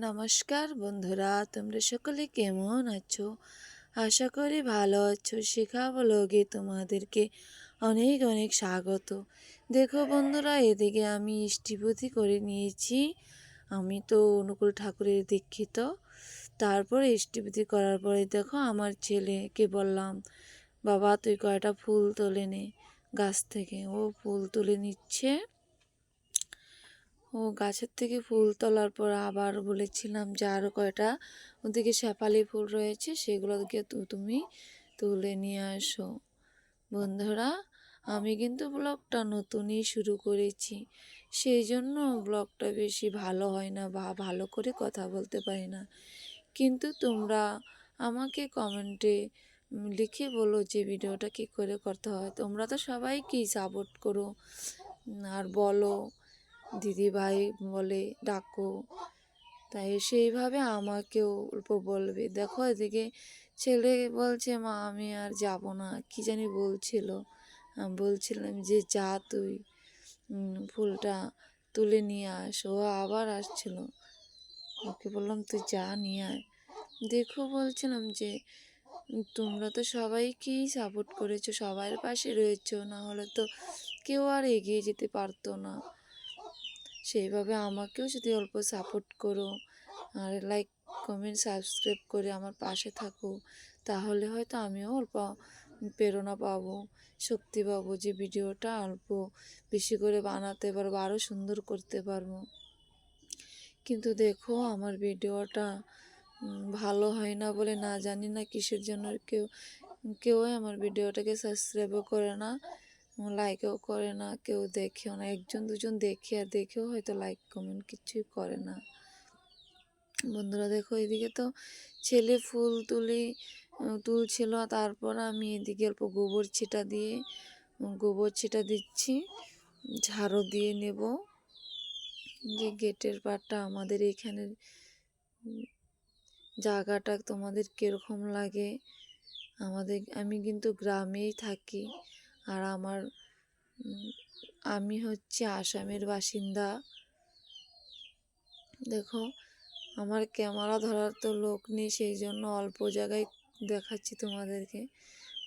নমস্কার বন্ধুরা, তোমরা সকলে কেমন আছো? আশা করি ভালো আছো। শেখা ব্লগে তোমাদেরকে অনেক অনেক স্বাগত। দেখো বন্ধুরা, এদিকে আমি ইষ্টিপতি করে নিয়েছি। আমি তো অনুকূল ঠাকুরের দীক্ষিত। তারপরে ইষ্টিপতি করার পরে দেখো আমার ছেলেকে বললাম, বাবা, তুই কয়টা ফুল তোলে নে গাছ থেকে? ও ফুল তুলে নিচ্ছে। ও গাছের থেকে ফুল তোলার পর আবার বলেছিলাম যে আরও কয়টা ওদিকে শেফালি ফুল রয়েছে, সেগুলোকে তুমি তুলে নিয়ে আসো। বন্ধুরা, আমি কিন্তু ব্লগটা নতুনই শুরু করেছি সেই জন্য ব্লগটা বেশি ভালো হয় না বা ভালো করে কথা বলতে পারি না। কিন্তু তোমরা আমাকে কমেন্টে লিখে বলো যে ভিডিওটা কী করে করতে হয়। তোমরা তো সবাই সবাইকেই সাপোর্ট করো, আর বলো দিদি ভাই বলে, ডাকো। তাই সেইভাবে আমাকেও অল্প বলবে। দেখো এদিকে ছেলে বলছে, মা, আমি আর যাব না। কি জানি বলছিল। বলছিলাম যে, যা তুই ফুলটা তুলে নিয়ে আস। ও আবার আসছিল। ওকে বললাম, তুই যা নিয়ে আয়। দেখো বলছিলাম যে, তোমরা তো সবাইকেই সাপোর্ট করেছ, সবার পাশে রয়েছো। না হলে তো কেউ আর এগিয়ে যেতে পারতো না। সেইভাবে আমাকেও যদি অল্প সাপোর্ট করো, আর লাইক কমেন্ট সাবস্ক্রাইব করে আমার পাশে থাকো, তাহলে হয়তো আমিও অল্প প্রেরণা পাবো, শক্তি পাবো যে ভিডিওটা অল্প বেশি করে বানাতে পারব আরও সুন্দর করতে পারব। কিন্তু দেখো আমার ভিডিওটা ভালো হয় না বলে না জানি না কিসের জন্য কেউ, কেউই আমার ভিডিওটাকে সাবস্ক্রাইবও করে না। লাইকও করে না, কেউ দেখেও না। একজন, দুজন দেখে আর দেখেও হয়তো লাইক কমেন্ট কিছুই করে না। বন্ধুরা দেখো, এদিকে তো ছেলে ফুল তুলি তুলছিল, তারপর আমি এদিকে অল্প গোবর ছিটা দিয়ে গোবর ছিটা দিচ্ছি, ঝাড়ু দিয়ে নেব। যে গেটের পাটটা আমাদের এখানে জায়গাটা তোমাদের কীরকম লাগে? আমাদের, আমি কিন্তু গ্রামেই থাকি। আর আমার আমি হচ্ছে আসামের বাসিন্দা। দেখো, আমার ক্যামেরা ধরার তো লোক নেই, সেই জন্য অল্প জায়গায় দেখাচ্ছি তোমাদেরকে।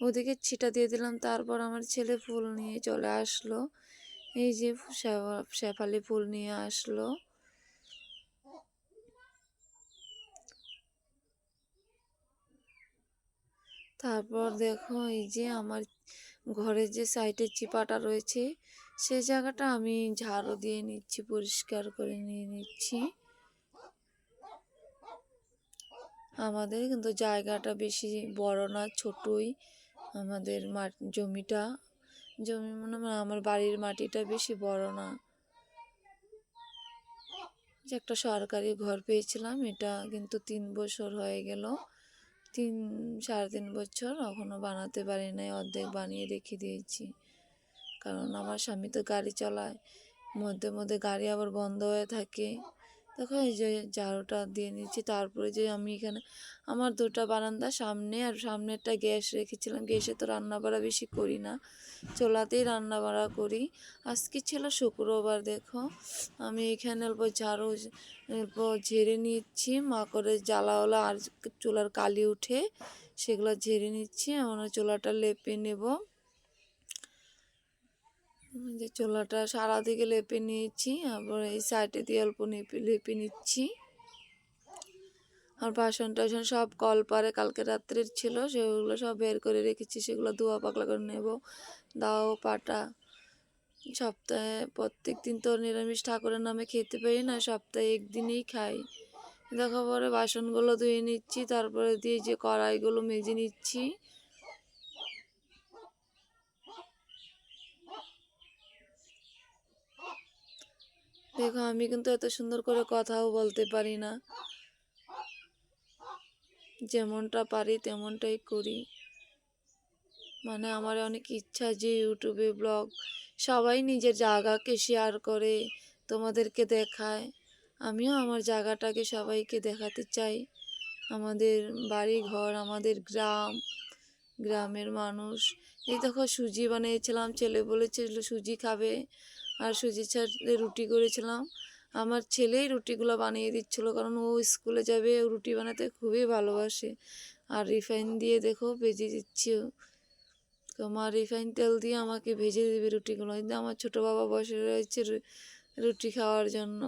ওদিকে ছিটা দিয়ে দিলাম, তারপর আমার ছেলে ফুল নিয়ে চলে আসলো। এই যে শেফা- শেফালি ফুল নিয়ে আসলো। তারপর দেখো, এই যে আমার ঘরের যে সাইডের চিপাটা রয়েছে সেই জায়গাটা আমি ঝাড়ু দিয়ে নিচ্ছি, পরিষ্কার করে নিয়ে নিচ্ছি। আমাদের কিন্তু জায়গাটা বেশি বড় না, ছোটই। আমাদের জমিটা, জমি মনে হয় আমার বাড়ির মাটিটা বেশি বড় না। যে একটা সরকারি ঘর পেয়েছিলাম, এটা কিন্তু তিন বছর হয়ে গেল। তিন, সাড়ে তিন বছর এখনও বানাতে পারি নাই, অর্ধেক বানিয়ে রেখে দিয়েছি। কারণ আমার স্বামী তো গাড়ি চালায়, মধ্যে মধ্যে গাড়ি আবার বন্ধ হয়ে থাকে। দেখো এই যে ঝাড়ুটা দিয়ে নিচ্ছি, তারপরে যে আমি এখানে আমার দুটো বারান্দা সামনে আর সামনেরটা গ্যাস রেখেছিলাম। গ্যাসে তো রান্না বাড়া বেশি করি না, চোলাতেই রান্না বাড়া করি। আজকে ছিল শুক্রবার, দেখো। আমি এখানে অল্প ঝাড়ু, অল্প ঝেড়ে নিচ্ছি মা করে জ্বালাওয়ালা আর চুলার কালি উঠে সেগুলো ঝেড়ে নিচ্ছি। আমরা চোলাটা লেপে নেব। যে চুলাটা সারা দিকে লেপে নিয়েছি, আবার এই সাইডে দিয়ে অল্প লেপে নিচ্ছি। আর বাসন টাসন সব কল পারে কালকে রাত্রের ছিল, সেগুলো সব বের করে রেখেছি, সেগুলো ধোয়া পাকলা করে নেব। দাও, পাটা। সপ্তাহে প্রত্যেক দিন তো নিরামিষ ঠাকুরের নামে খেতে পারি না, সপ্তাহে একদিনেই খাই। দেখো পরে বাসনগুলো ধুয়ে নিচ্ছি, তারপরে দিয়ে যে কড়াইগুলো মেজে নিচ্ছি। দেখো, আমি কিন্তু এত সুন্দর করে কথাও বলতে পারি না। যেমনটা পারি, তেমনটাই করি। মানে আমার অনেক ইচ্ছা যে ইউটিউবে ব্লগ সবাই নিজের জায়গাকে শেয়ার করে, তোমাদেরকে দেখায়। আমিও আমার জায়গাটাকে সবাইকে দেখাতে চাই। আমাদের বাড়ি ঘর আমাদের গ্রাম, গ্রামের মানুষ। এই দেখো, সুজি বানিয়েছিলাম, ছেলে বলেছিল সুজি খাবে। আর সুজি ছাড়ে রুটি করেছিলাম। আমার ছেলেই রুটিগুলো বানিয়ে দিচ্ছিল, কারণ ও স্কুলে যাবে, ও রুটি বানাতে খুবই ভালোবাসে। আর রিফাইন দিয়ে দেখো ভেজে দিচ্ছি ও। তো মা রিফাইন তেল দিয়ে আমাকে ভেজে দেবে রুটিগুলো। কিন্তু আমার ছোটো বাবা বসে রয়েছে রুটি খাওয়ার জন্য।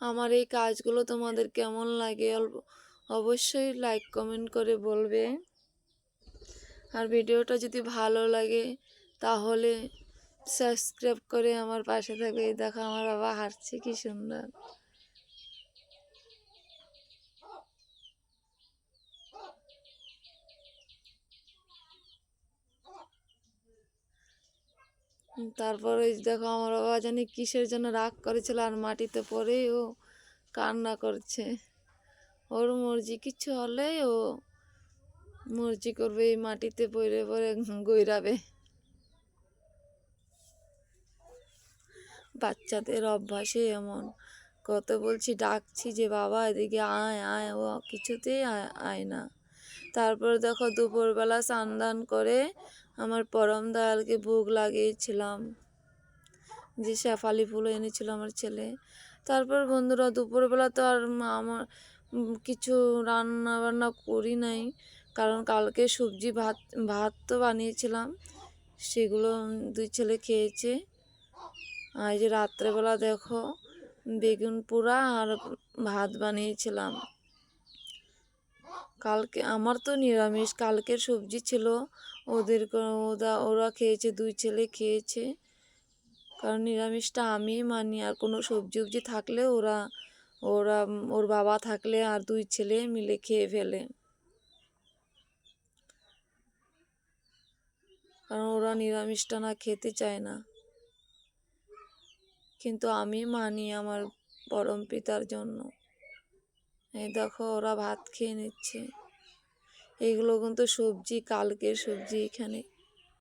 আমার এই কাজগুলো তোমাদের কেমন লাগে অল্প অবশ্যই লাইক কমেন্ট করে বলবে। আর ভিডিওটা যদি ভালো লাগে, তাহলে সাবস্ক্রাইব করে আমার পাশে থাকবে। দেখো আমার বাবা হাঁটছে, কি সুন্দর। তারপরে দেখো আমার বাবা জানি কিসের জন্য রাগ করেছিল আর মাটিতে পড়েই ও কান্না করছে। ওর মর্জি কিছু হলেই ও মর্জি করবে, এই মাটিতে পড়ে পড়ে গৈরাবে বাচ্চাদের অভ্যাসে এমন। কত বলছি, ডাকছি যে, বাবা, এদিকে আয় আয়। ও কিছুতেই আয়- না। তারপর দেখো দুপুরবেলা স্নান করে আমার পরম দয়ালকে ভোগ লাগিয়েছিলাম। যে শেফালি ফুল এনেছিল আমার ছেলে। তারপর বন্ধুরা, দুপুরবেলা তো আর আমার কিছু রান্না বান্না করি নাই। কারণ কালকে সবজি ভাত ভাত তো বানিয়েছিলাম। সেগুলো দুই ছেলে খেয়েছে। আর যে রাত্রেবেলা দেখো, বেগুন পোড়া আর ভাত বানিয়েছিলাম। কালকে আমার তো নিরামিষ, কালকের সবজি ছিল। ওদের ওরা ওরা খেয়েছে, দুই ছেলে খেয়েছে। কারণ নিরামিষটা আমি মানি, আর কোনো সবজি উবজি থাকলে ওরা ওরা, ওর বাবা থাকলে আর দুই ছেলে মিলে খেয়ে ফেলে। কারণ ওরা নিরামিষটা না খেতে চায় না। কিন্তু আমি মানি আমার পরম পিতার জন্য। এই দেখো, ওরা ভাত খেয়ে নিচ্ছে। এগুলো কিন্তু সবজি, কালকের সবজি এখানে।